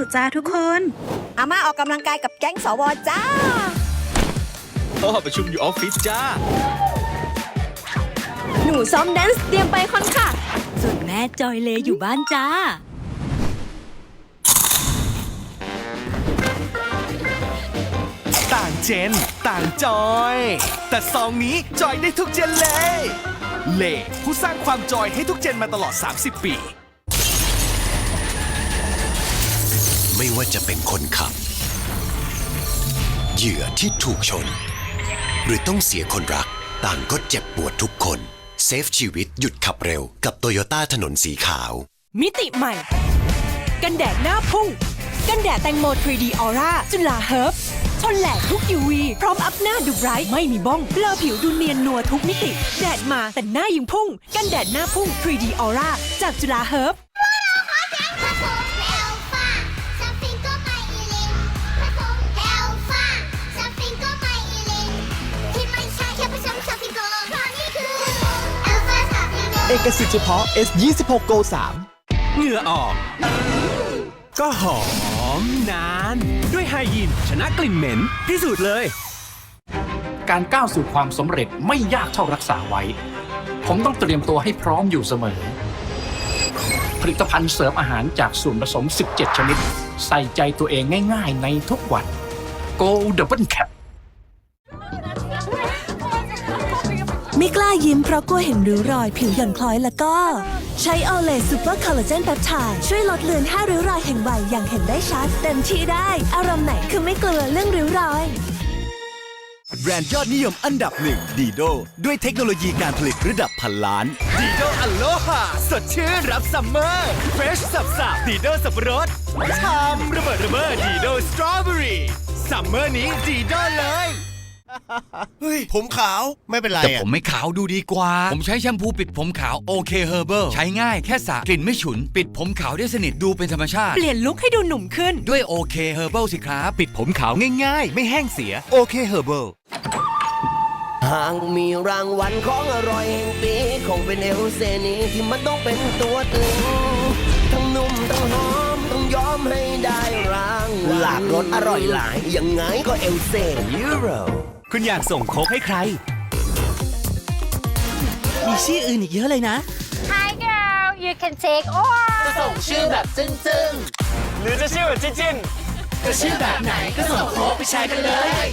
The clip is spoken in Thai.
อยู่จ้าทุกคนอาม่าออกกำลังกายกับแก๊งสวจ้าพ่อประชุมอยู่ออฟฟิศจ้า หนูซ้อมแดนซ์เตรียมไปคอนค่ะ ส่วนแม่จอยเลอยู่บ้านจ้า ต่างเจน ต่างจอย แต่ซองนี้จอยได้ทุกเจนเลย เล่ผู้สร้างความจอยให้ทุกเจนมาตลอด 30 ปี ไม่ว่าจะเป็นคนขับ เหยื่อที่ถูกชน หรือต้องเสียคนรัก ต่างก็เจ็บปวดทุกคน เซฟชีวิตหยุดขับเร็วกับโตโยต้าถนนสีขาว มิติใหม่ กันแดดหน้าพุ่ง กันแดดแตงโม 3D Aura จุฬาเฮิร์บทนแหลกทุก UV พร้อมอัพหน้าดูไบรท์ไม่มีบ้องเบลอผิวดูเนียนนัวทุกมิติ แดดมาแต่หน้ายังพุ่ง กันแดดหน้าพุ่ง 3D Aura จากจุฬาเฮิร์บผสมเอล เอกสิทธิ์เฉพาะ S26 Go 3เหงื่อออก ก็หอมนาน ด้วยไฮยีนชนะกลิ่นเหม็นพิสูจน์เลย การก้าวสู่ความสำเร็จไม่ยากเท่ารักษาไว้ ผมต้องเตรียมตัวให้พร้อมอยู่เสมอ ผลิตภัณฑ์เสริมอาหารจากส่วนผสม 17 ชนิด ใส่ใจตัวเองง่ายๆในทุกวัน Go Double Cap ไม่กล้ายิ้มเพราะกลัวเห็นริ้วรอยผิวหย่อนคล้อยแล้วก็ ใช้ออเลซูเปอร์คอลลาเจนแปปไทด์ช่วยลดเลือนห้าริ้วรอยแห่งวัยอย่างเห็นได้ชัด เต็มที่ได้ อารมณ์ไหนคือไม่กลัวเรื่องริ้วรอย แบรนด์ยอดนิยมอันดับหนึ่งดีโดด้วยเทคโนโลยีการผลิตระดับพันล้านดีโดอโลฮาสดชื่นรับซัมเมอร์เฟรชสับสับดีโดสับปะรดชามระเบิดระเบ้อดีโดสตรอเบอรี่ซัมเมอร์นี้ดีโดเลย เฮ้ย ผมขาวไม่เป็นไรแต่ผมไม่ขาวดูดีกว่า ผมใช้แชมพูปิดผมขาวโอเคเฮอร์เบิลใช้ง่ายแค่สระกลิ่นไม่ฉุน ปิดผมขาวได้สนิทดูเป็นธรรมชาติ เปลี่ยนลุคให้ดูหนุ่มขึ้น ด้วยโอเคเฮอร์เบิลสิครับ ปิดผมขาวง่ายๆ ไม่แห้งเสียโอเคเฮอร์เบิลหากมีรางวัลของอร่อยแห่งปีคงเป็นเอลเซนีที่มันต้องเป็นตัวตึง ทั้งนุ่มทั้งหอมต้องยอมให้ได้รางวัลหลากรสอร่อยหลาย ยังไงก็เอลเซยูโร คุณอยากส่งโค้กให้ใคร มีชื่ออื่นอีกเยอะเลยนะ Hi girl you can take or ส่งชื่อแบบจึ้งหรือจะชื่อแบบจิ้นๆก็ชื่อแบบไหนก็ส่งโค้กไปใช้กันเลย